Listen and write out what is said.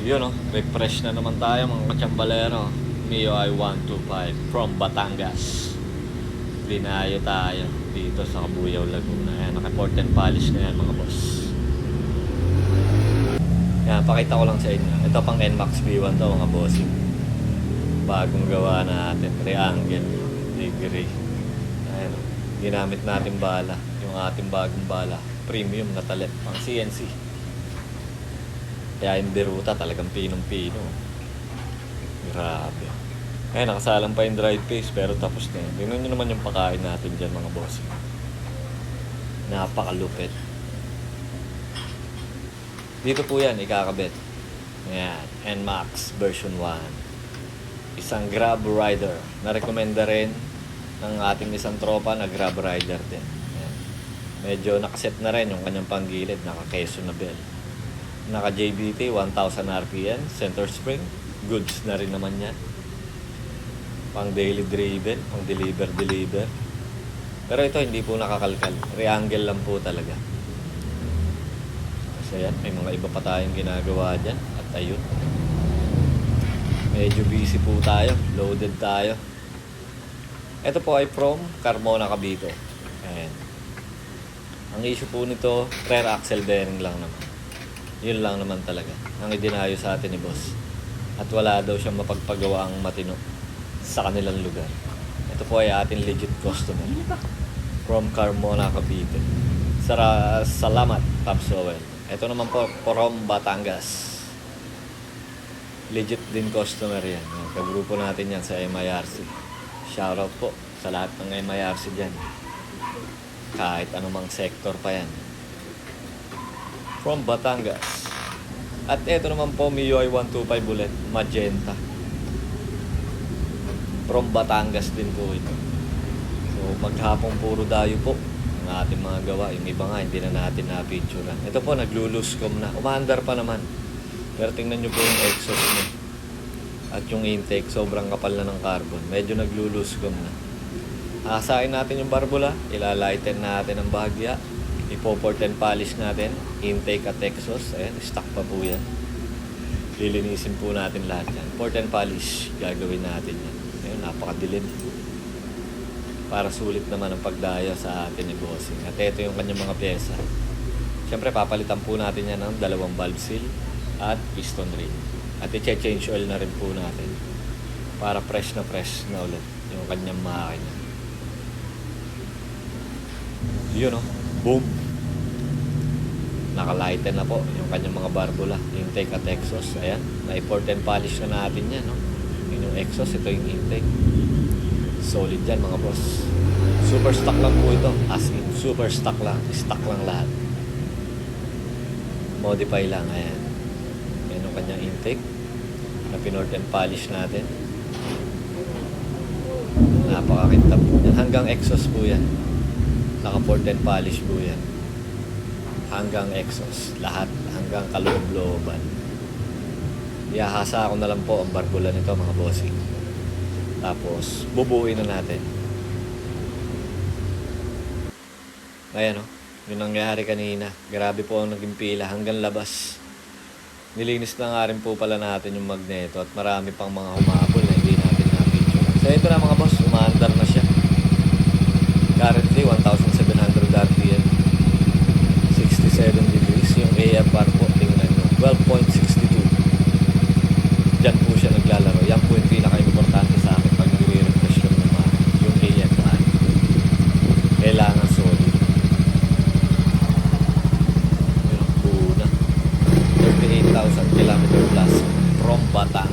Yun oh, refresh na naman tayo mga kachambalero. Mio I 125 from Batangas. Dinayo tayo dito sa Kabuyaw, Laguna. Ayan, naka-port and polish na yan mga boss. Yan, pakita ko lang sa inyo. Ito pang NMAX V1 to mga bossing. Bagong gawa natin. Triangle. Degree. Ayan, oh. ginamit natin bala. Yung ating bagong bala. Premium na talit. Pang CNC. Kaya yung Beruta talagang pinong-pino. Grabe. Kaya nakasalang pa yung drive pace pero tapos na yun. Tingnan nyo naman yung pakain natin dyan mga bossing. Napakalupit. Dito po yan, ikakabit. Ayan, NMAX version 1. Isang Grab Rider. Na-recommenda rin ng ating isang tropa na Grab Rider din. Ayan. Medyo nakaset na rin yung kanyang panggilid, naka-keso na bell. Naka JBT 1000 RPM, center spring. Goods na rin naman yan. Pang daily driven, pang deliver deliver. Pero ito hindi po nakakalkal. Triangle lang po talaga. Kasi yan, may mga iba pa tayong ginagawa dyan. At ayun. Medyo busy po tayo. Loaded tayo. Ito po ay from Carmona Cavite. Ayan. Ang issue po nito, rear axle bearing lang naman. Yun lang naman talaga. Ang idinayo sa atin ni boss. At wala daw siyang mapagpagawa ang matino sa kanilang lugar. Ito po ay ating legit customer. From Carmona, Cavite. Sara, salamat, Pops Owel. Ito naman po, from Batangas. Legit din customer yan. Yan, Kagrupo natin yan sa MIRC. Shoutout po sa lahat ng MIRC dyan. Kahit anumang sector pa yan. From Batangas. At ito naman po, MIUI 125 Bullet, Magenta. From Batangas din po ito. So, maghapong puro dayo po ang ating mga gawa. Yung iba nga, hindi na natin na-picturean. Ito po, nagluluscom na. Umaandar pa naman. Pero tingnan nyo po yung exhaust niya. At yung intake, sobrang kapal na ng carbon. Medyo nagluluscom na. Asahin natin yung barbula. Ilalighten natin ang bahagya. Ipoport and polish natin. Intake at exhaust. Ayan, stock pa po yan. Lilinisin po natin lahat yan. Port and polish, gagawin natin yan. Ayun, napakadilim. Para sulit naman ang pagdayo sa atin ni Bossing. At ito yung kanyang mga pyesa. Siyempre, papalitan po natin yan ng dalawang valve seal at piston ring. At i-change oil na rin po natin para fresh na fresh na ulit yung kanyang makina. Yun oh, boom! Nakalighten na po yung kanyang mga barbula, intake at exhaust. Ayan, na-port and polish na natin yan. No? Yun yung exhaust, ito yung intake. Solid yan mga boss. Super stock lang po ito. As in, super stock lang. Stock lang lahat. Modify lang. Ayan. Yan yung kanyang intake. Na pinort and polish natin. Napakakinta po yan. Hanggang exhaust po yan. Naka-port and polish po yan. Hanggang exhaust. Lahat. Hanggang kaloob-looban. Ihahasa ko na lang po ang barbula nito mga bossing. Tapos, bubuuin na natin. Ayan o. Yung nangyari kanina. Grabe po ang naging pila hanggang labas. Nilinis na nga rin po pala natin yung magneto at marami pang mga humabol na hindi natin na-picture. So ito na mga boss, umaandar na siya. kilometer plus from Bata